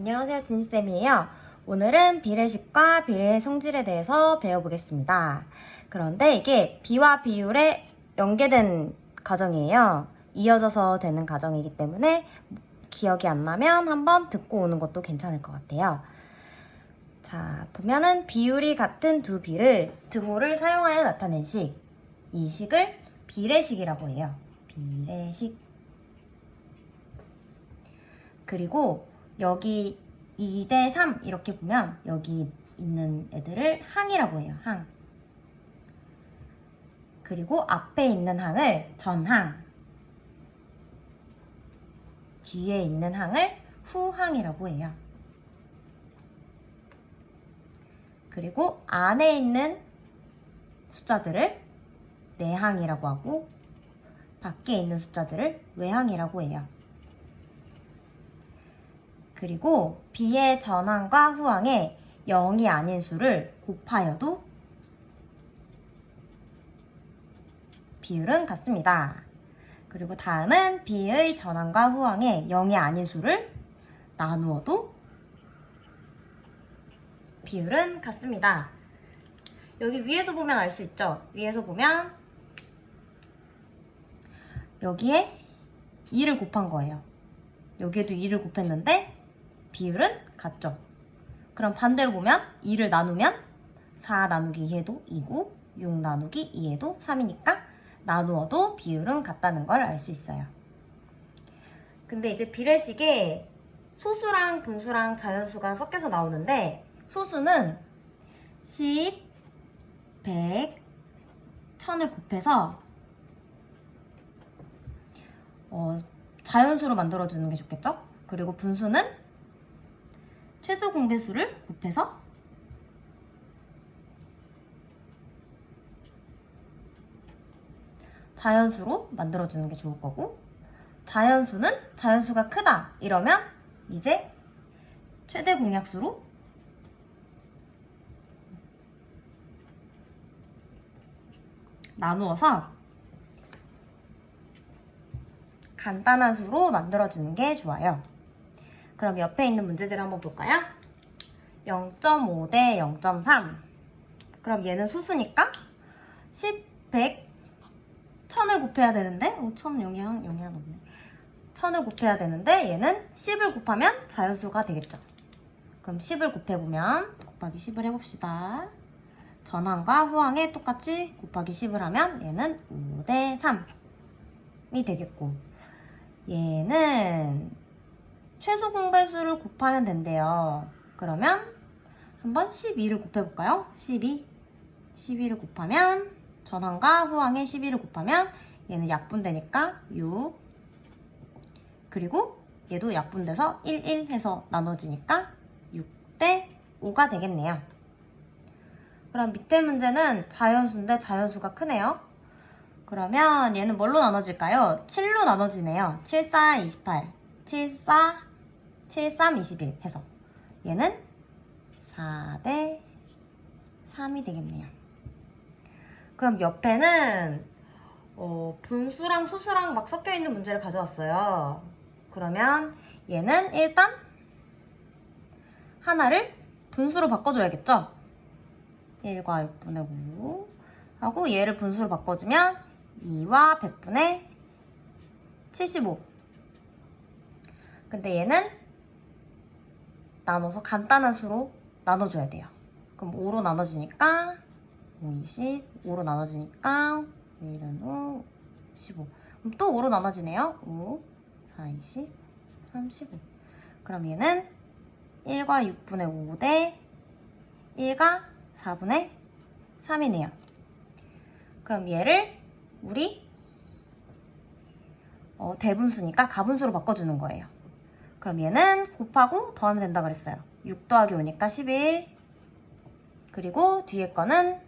안녕하세요, 진희쌤이에요. 오늘은 비례식과 비례 성질에 대해서 배워보겠습니다. 그런데 이게 비와 비율에 연계된 가정이에요. 이어져서 되는 가정이기 때문에 기억이 안 나면 한번 듣고 오는 것도 괜찮을 것 같아요. 자, 보면은 비율이 같은 두 비를 등호를 사용하여 나타낸 식. 이 식을 비례식이라고 해요. 비례식. 그리고 여기 2대 3 이렇게 보면 여기 있는 애들을 항이라고 해요. 항. 그리고 앞에 있는 항을 전항. 뒤에 있는 항을 후항이라고 해요. 그리고 안에 있는 숫자들을 내항이라고 하고 밖에 있는 숫자들을 외항이라고 해요. 그리고 비의 전항과 후항에 0이 아닌 수를 곱하여도 비율은 같습니다. 그리고 다음은 비의 전항과 후항에 0이 아닌 수를 나누어도 비율은 같습니다. 여기 위에서 보면 알 수 있죠? 위에서 보면 여기에 2를 곱한 거예요. 여기에도 2를 곱했는데 비율은 같죠. 그럼 반대로 보면 2를 나누면 4 나누기 2에도 2고 6 나누기 2에도 3이니까 나누어도 비율은 같다는 걸 알 수 있어요. 근데 이제 비례식에 소수랑 분수랑 자연수가 섞여서 나오는데 소수는 10, 100, 1000을 곱해서 어, 자연수로 만들어주는 게 좋겠죠? 그리고 분수는 최소 공배수를 곱해서 자연수로 만들어주는 게 좋을 거고 자연수는 자연수가 크다 이러면 이제 최대 공약수로 나누어서 간단한 수로 만들어주는 게 좋아요. 그럼 옆에 있는 문제들을 한번 볼까요? 0.5 대 0.3. 그럼 얘는 소수니까 10, 100, 1000을 곱해야 되는데 5,000 여기 한, 여기 하나 없네. 1000을 곱해야 되는데 얘는 10을 곱하면 자연수가 되겠죠. 그럼 10을 곱해보면 곱하기 10을 해봅시다. 전항과 후항에 똑같이 곱하기 10을 하면 얘는 5 대 3이 되겠고 얘는 최소 공배수를 곱하면 된대요. 그러면 한번 12를 곱해볼까요? 12. 12를 곱하면 전항과 후항에 12를 곱하면 얘는 약분되니까 6. 그리고 얘도 약분돼서 1, 1 해서 나눠지니까 6대 5가 되겠네요. 그럼 밑에 문제는 자연수인데 자연수가 크네요. 그러면 얘는 뭘로 나눠질까요? 7로 나눠지네요. 7, 4, 28. 7, 4, 7, 3, 21 해서. 얘는 4대 3이 되겠네요. 그럼 옆에는 어, 분수랑 소수랑 막 섞여 있는 문제를 가져왔어요. 그러면 얘는 일단 하나를 분수로 바꿔줘야겠죠? 1과 6분의 5 하고 얘를 분수로 바꿔주면 2와 100분의 75 근데 얘는 나눠서 간단한 수로 나눠줘야 돼요 그럼 5로 나눠지니까 5, 20 5로 나눠지니까 1은 5, 15 그럼 또 5로 나눠지네요 5, 4, 20, 35 그럼 얘는 1과 6분의 5대 1과 4분의 3이네요. 그럼 얘를 우리 어, 대분수니까 가분수로 바꿔주는 거예요. 그럼 얘는 곱하고 더하면 된다 그랬어요. 6 더하기 5니까 11 그리고 뒤에 거는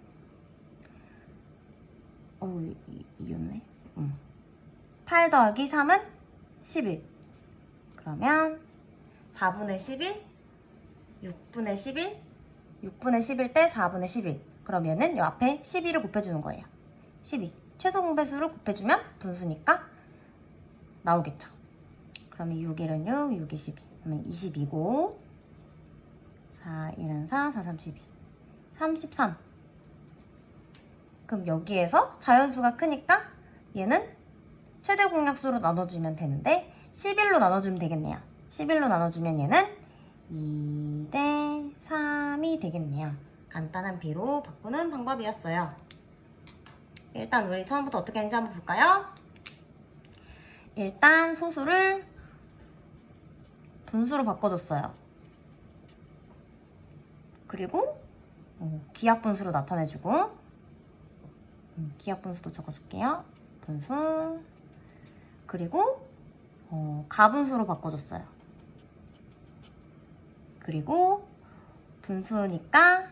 어, 이, 이었네. 음. 8 더하기 3은 11 그러면 4분의 11 6분의 11 6분의 11 대 4분의 11. 그럼 얘는 이 앞에 12를 곱해주는 거예요. 12. 최소 공배수를 곱해주면 분수니까 나오겠죠. 그러면 6일은 6, 6이 12. 그러면 22고 4, 1은 4, 4, 3, 12 33 그럼 여기에서 자연수가 크니까 얘는 최대 공약수로 나눠주면 되는데 11로 나눠주면 되겠네요. 11로 나눠주면 얘는 2 대 3이 되겠네요. 간단한 비로 바꾸는 방법이었어요. 일단 우리 처음부터 어떻게 하는지 한번 볼까요? 일단 소수를 분수로 바꿔줬어요. 그리고 어, 기하 분수로 나타내주고 음, 기하 분수도 적어줄게요. 분수 그리고 어, 가분수로 바꿔줬어요. 그리고 분수니까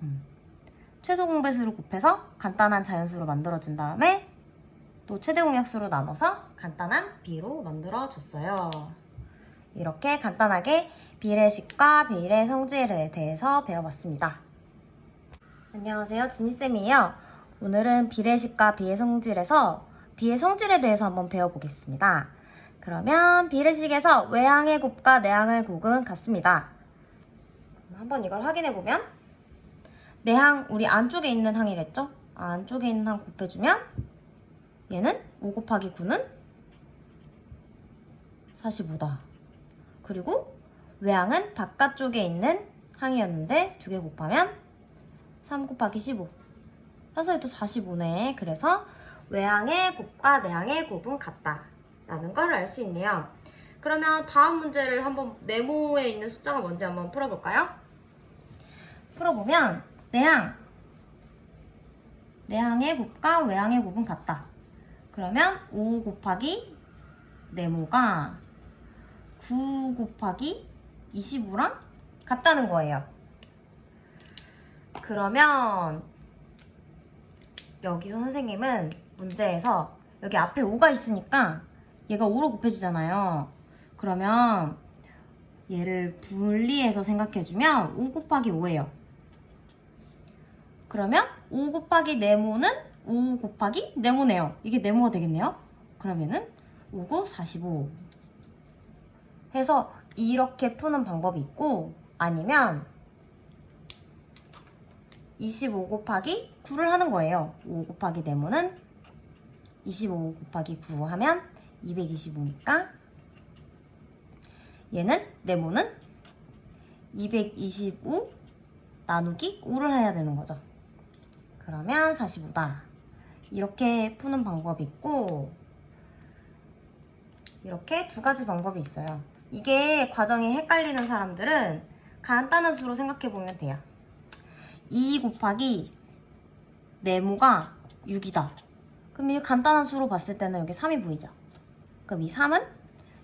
음, 최소 공배수를 곱해서 간단한 자연수로 만들어준 다음에 또 최대 공약수로 나눠서 간단한 비로 만들어줬어요. 이렇게 간단하게 비례식과 비례 성질에 대해서 배워봤습니다. 안녕하세요. 지니쌤이에요. 오늘은 비례식과 비례 성질에서 비례 성질에 대해서 한번 배워보겠습니다. 그러면 비례식에서 외항의 곱과 내항의 곱은 같습니다. 한번 이걸 확인해보면 내항, 우리 안쪽에 있는 항이랬죠? 안쪽에 있는 항 곱해주면 얘는 5 곱하기 9는 45다. 그리고 외항은 바깥쪽에 있는 항이었는데 두 개 곱하면 3 곱하기 15. 해서 또 45네. 그래서 외항의 곱과 내항의 곱은 같다. 라는 걸 알 수 있네요. 그러면 다음 문제를 한번 네모에 있는 숫자가 뭔지 한번 풀어볼까요? 풀어보면 내항 내항의 곱과 외항의 곱은 같다. 그러면 5 곱하기 네모가 9 곱하기 25랑 같다는 거예요. 그러면 여기서 선생님은 문제에서 여기 앞에 5가 있으니까 얘가 5로 곱해지잖아요. 그러면 얘를 분리해서 생각해주면 5 곱하기 5예요. 그러면 5 곱하기 네모는 5 곱하기 네모네요. 이게 네모가 되겠네요. 그러면은 5, 9, 45 해서 이렇게 푸는 방법이 있고 아니면 25 곱하기 9를 하는 거예요. 5 곱하기 네모는 25 곱하기 9 하면 225니까 얘는 네모는 225 나누기 5를 해야 되는 거죠. 그러면 45다. 이렇게 푸는 방법이 있고 이렇게 두 가지 방법이 있어요. 이게 과정이 헷갈리는 사람들은 간단한 수로 생각해 보면 돼요. 2 곱하기 네모가 6이다. 그럼 이 간단한 수로 봤을 때는 여기 3이 보이죠? 그럼 이 3은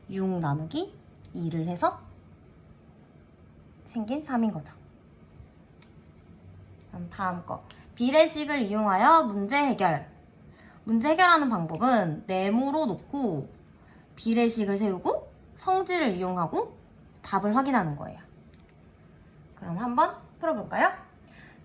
6 나누기 2를 해서 생긴 3인 거죠. 그럼 다음 거. 비례식을 이용하여 문제 해결. 문제 해결하는 방법은 네모로 놓고 비례식을 세우고 성질을 이용하고 답을 확인하는 거예요. 그럼 한번 풀어볼까요?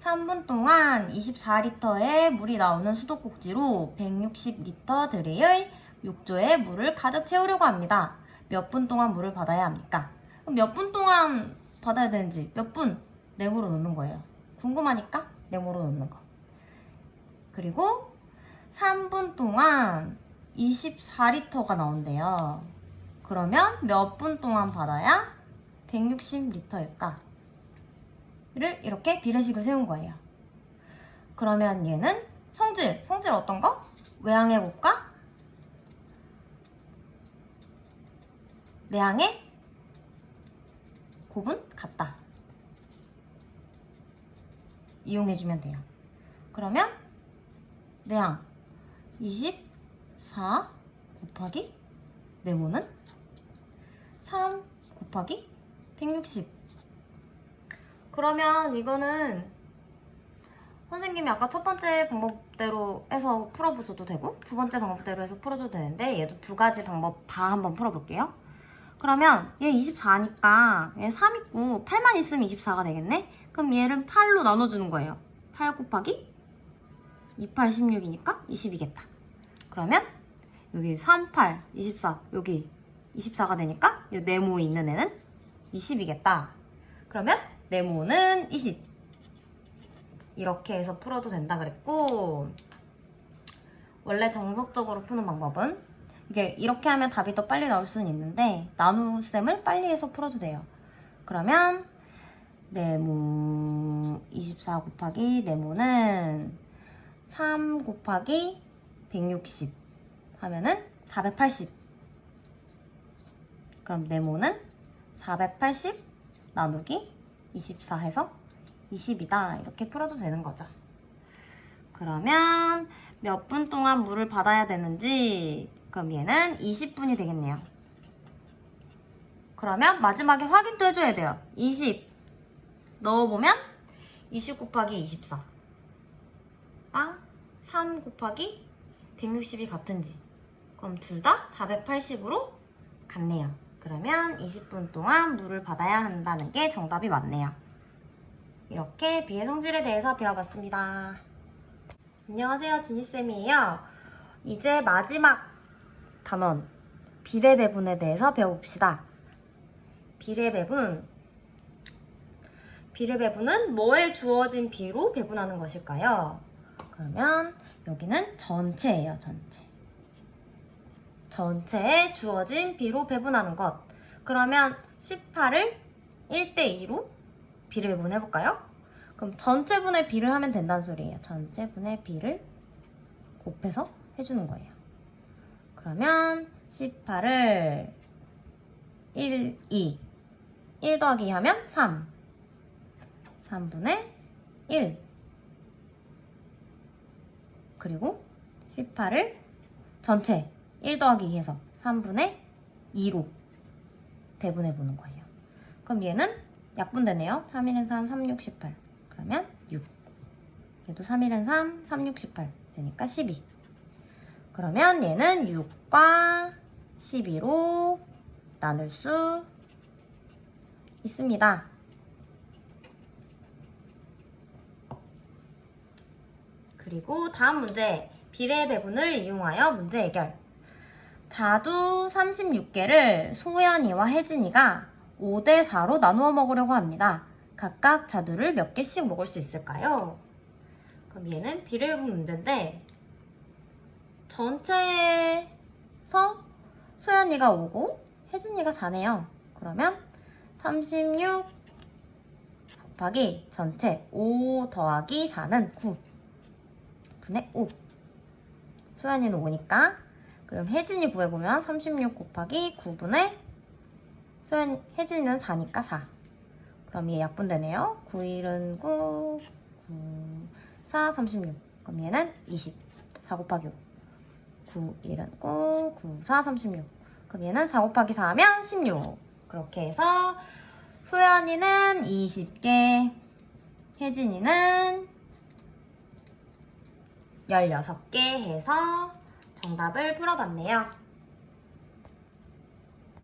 3분 동안 24리터의 물이 나오는 수도꼭지로 160리터 드레의 욕조에 물을 가득 채우려고 합니다. 몇 분 동안 물을 받아야 합니까? 몇 분 동안 받아야 되는지 몇 분 네모로 놓는 거예요. 궁금하니까 네모로 놓는 거. 그리고 3분 동안 24리터가 나온대요. 그러면 몇 분 동안 받아야 160리터일까? 를 이렇게 비례식을 세운 거예요. 그러면 얘는 성질, 성질 어떤 거? 외항의 곱과 내항의 곱은 같다. 이용해주면 돼요. 그러면 내항 24 곱하기 네모는 3 곱하기 160 그러면 이거는 선생님이 아까 첫 번째 방법대로 해서 풀어보셔도 되고 두 번째 방법대로 해서 풀어줘도 되는데 얘도 두 가지 방법 다 한번 풀어볼게요. 그러면 얘 24니까 얘 3 있고 8만 있으면 24가 되겠네? 그럼 얘를 8로 나눠주는 거예요. 8 곱하기 28, 16이니까 20이겠다. 그러면 여기 3, 8, 24 여기 24가 되니까 이 네모에 있는 애는 20이겠다. 그러면 네모는 20. 이렇게 해서 풀어도 된다 그랬고 원래 정석적으로 푸는 방법은 이게 이렇게 하면 답이 더 빨리 나올 수는 있는데 나눗셈을 빨리 해서 풀어도 돼요. 그러면 네모 24 곱하기 네모는 3 곱하기 160 하면은 480 그럼 네모는 480 나누기 24 해서 20이다 이렇게 풀어도 되는 거죠. 그러면 몇 분 동안 물을 받아야 되는지 그럼 얘는 20분이 되겠네요. 그러면 마지막에 확인도 해줘야 돼요. 20 넣어보면 20 곱하기 24랑 3 곱하기 160이 같은지 그럼 둘 다 480으로 같네요. 그러면 20분 동안 물을 받아야 한다는 게 정답이 맞네요. 이렇게 비의 성질에 대해서 배워봤습니다. 안녕하세요, 지니쌤이에요. 이제 마지막 단원, 비례 배분에 대해서 배워봅시다. 비례 배분. 비례 배분은 뭐에 주어진 비로 배분하는 것일까요? 그러면 여기는 전체예요, 전체. 전체에 주어진 비로 배분하는 것. 그러면 18을 1대2로 비를 배분해볼까요? 그럼 전체분의 비를 하면 된다는 소리예요. 전체분의 비를 곱해서 해주는 거예요. 그러면 18을 1, 2. 1 더하기 2 하면 3. 3분의 1. 그리고 18을 전체 1 더하기 2해서 3분의 2로 배분해 보는 거예요. 그럼 얘는 약분되네요. 3, 1은 3, 3, 6, 18. 그러면 6. 얘도 3, 1은 3, 3, 6, 18. 되니까 12. 그러면 얘는 6과 12로 나눌 수 있습니다. 그리고 다음 문제. 비례 배분을 이용하여 문제 해결. 자두 36개를 소연이와 혜진이가 5대4로 나누어 먹으려고 합니다. 각각 자두를 몇 개씩 먹을 수 있을까요? 그럼 얘는 비례 배분 문제인데 전체에서 소연이가 5고 혜진이가 4네요. 그러면 36 곱하기 전체 5 더하기 4는 9 분의 5 소연이는 5니까 그럼 혜진이 구해보면 36 곱하기 9분의 소연, 혜진이는 4니까 4 그럼 얘 약분되네요. 9, 1은 9 9, 4, 36 그럼 얘는 20 4 곱하기 5 9, 1은 9 9, 4, 36 그럼 얘는 4 곱하기 4 하면 16 그렇게 해서 소연이는 20개 혜진이는 16개 해서 정답을 풀어봤네요.